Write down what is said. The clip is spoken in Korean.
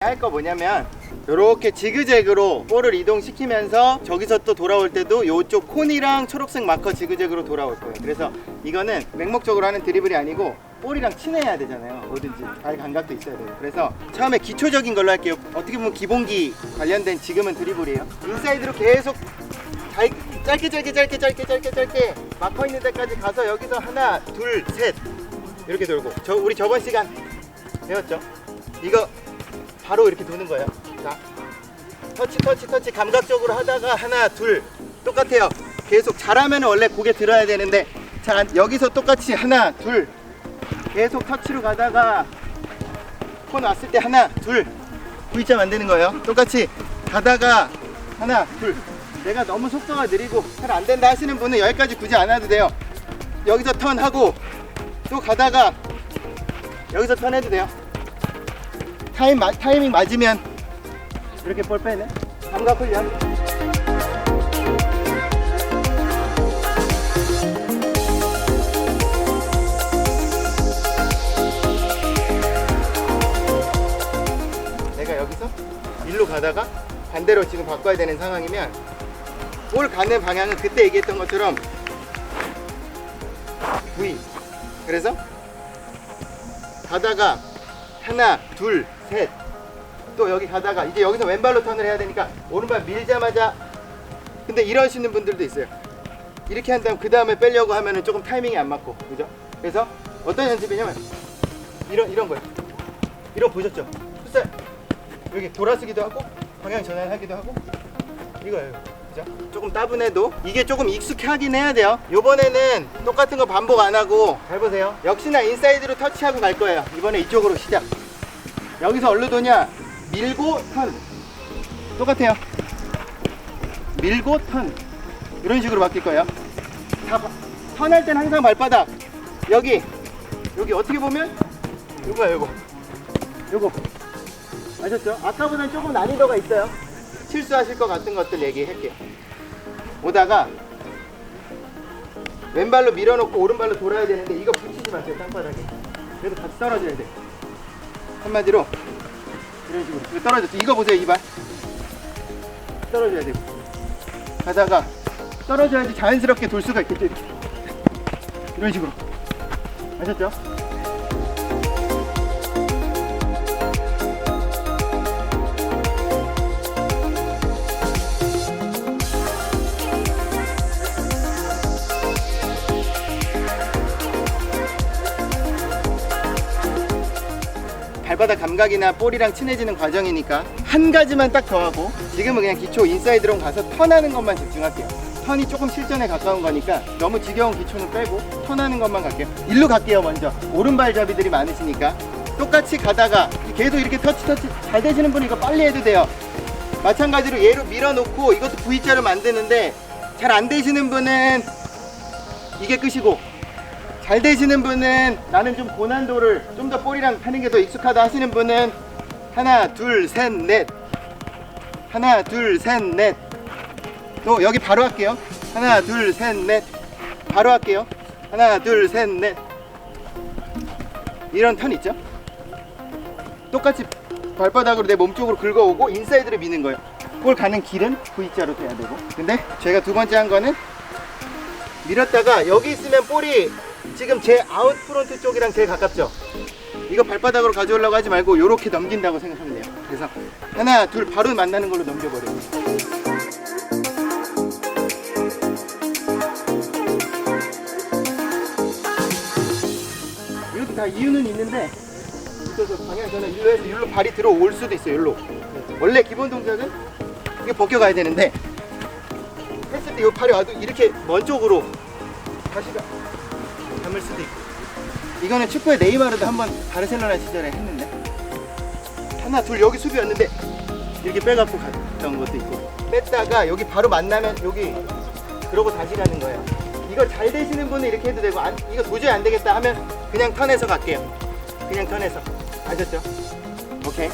할 거 뭐냐면 이렇게 지그재그로 볼을 이동시키면서 저기서 또 돌아올 때도 이쪽 콘이랑 초록색 마커 지그재그로 돌아올 거예요. 그래서 이거는 맹목적으로 하는 드리블이 아니고 볼이랑 친해야 되잖아요. 뭐든지 발 감각도 있어야 돼요. 그래서 처음에 기초적인 걸로 할게요. 어떻게 보면 기본기 관련된 지금은 드리블이에요. 인사이드로 계속 잘, 짧게 짧게 짧게 짧게 짧게 짧게 마커 있는 데까지 가서 여기서 하나 둘 셋 이렇게 돌고 저 우리 저번 시간 배웠죠? 이거 바로 이렇게 도는 거예요. 자, 터치, 터치, 터치 감각적으로 하다가 하나, 둘 똑같아요. 계속 잘하면 원래 고개 들어야 되는데 자 여기서 똑같이 하나, 둘 계속 터치로 가다가 콘 왔을 때 하나, 둘 V자 만드는 거예요. 똑같이 가다가 하나, 둘 내가 너무 속도가 느리고 잘 안 된다 하시는 분은 여기까지 굳이 안 와도 돼요. 여기서 턴하고 또 가다가 여기서 턴해도 돼요. 타임 마- 타이밍 맞으면 이렇게 볼 빼네. 감각 훈련. 내가 여기서 일로 가다가 반대로 지금 바꿔야 되는 상황이면 볼 가는 방향은 그때 얘기했던 것처럼 V. 그래서 가다가 하나, 둘, 셋. 또 여기 가다가 이제 여기서 왼발로 턴을 해야 되니까 오른발 밀자마자 근데 이러시는 분들도 있어요. 이렇게 한 다음 그 다음에 빼려고 하면은 조금 타이밍이 안 맞고 그죠? 그래서 어떤 연습이냐면 이런 이런 거예요. 이런 거 보셨죠? 풋살 여기 돌아서기도 하고 방향 전환하기도 하고 이거예요. 그죠? 조금 따분해도 이게 조금 익숙하긴 해야 돼요. 요번에는 똑같은 거 반복 안 하고 잘 보세요. 역시나 인사이드로 터치하고 갈 거예요. 이번에 이쪽으로 시작. 여기서 어디로 도냐? 밀고 턴. 똑같아요. 밀고 턴. 이런 식으로 바뀔 거예요. 턴할 땐 항상 발바닥. 여기. 여기 어떻게 보면 요거야, 요거. 요거. 아셨죠? 아까보다는 조금 난이도가 있어요. 실수하실 것 같은 것들 얘기할게요. 오다가 왼발로 밀어놓고 오른발로 돌아야 되는데 이거 붙이지 마세요 땅바닥에. 그래도 같이 떨어져야 돼. 한마디로 이런 식으로 이거 떨어졌죠. 이거 보세요 이 발. 떨어져야 되고 가다가 떨어져야지 자연스럽게 돌 수가 있겠죠. 이런 식으로 아셨죠? 발바닥 감각이나 볼이랑 친해지는 과정이니까 한 가지만 딱 더하고 지금은 그냥 기초 인사이드로 가서 턴하는 것만 집중할게요. 턴이 조금 실전에 가까운 거니까 너무 지겨운 기초는 빼고 턴하는 것만 갈게요. 일로 갈게요 먼저. 오른발잡이들이 많으시니까 똑같이 가다가 계속 이렇게 터치 터치 잘 되시는 분은 이거 빨리 해도 돼요. 마찬가지로 얘로 밀어놓고 이것도 V자로 만드는데 잘 안 되시는 분은 이게 끝이고 잘 되시는 분은 나는 좀 고난도를 좀 더 볼이랑 하는 게 더 익숙하다 하시는 분은 하나 둘 셋 넷. 하나 둘 셋 넷. 또 여기 바로 할게요. 하나 둘 셋 넷. 바로 할게요. 하나 둘 셋 넷. 이런 턴 있죠? 똑같이 발바닥으로 내 몸쪽으로 긁어오고 인사이드를 미는 거예요. 볼 가는 길은 V자로 돼야 되고. 근데 제가 두 번째 한 거는 밀었다가 여기 있으면 볼이 지금 제 아웃 프론트 쪽이랑 제일 가깝죠. 이거 발바닥으로 가져오려고 하지 말고 이렇게 넘긴다고 생각하면 돼요. 그래서 하나, 둘 바로 만나는 걸로 넘겨버려요. 이것도 다 이유는 있는데 방향 전환 일로 해서 일로 발이 들어올 수도 있어요. 일로. 원래 기본 동작은 이게 벗겨가야 되는데 했을 때이 팔이 와도 이렇게 먼 쪽으로 다시 가 담을 수도 있고. 이거는 축구의 네이마르도 한번 바르셀로나 시절에 했는데. 하나 둘 여기 수비였는데 이렇게 빼갖고 갔던 것도 있고. 뺐다가 여기 바로 만나면 여기 그러고 다시 가는 거예요. 이거 잘 되시는 분은 이렇게 해도 되고 안, 이거 도저히 안 되겠다 하면 그냥 턴해서 갈게요. 그냥 턴해서. 아셨죠? 오케이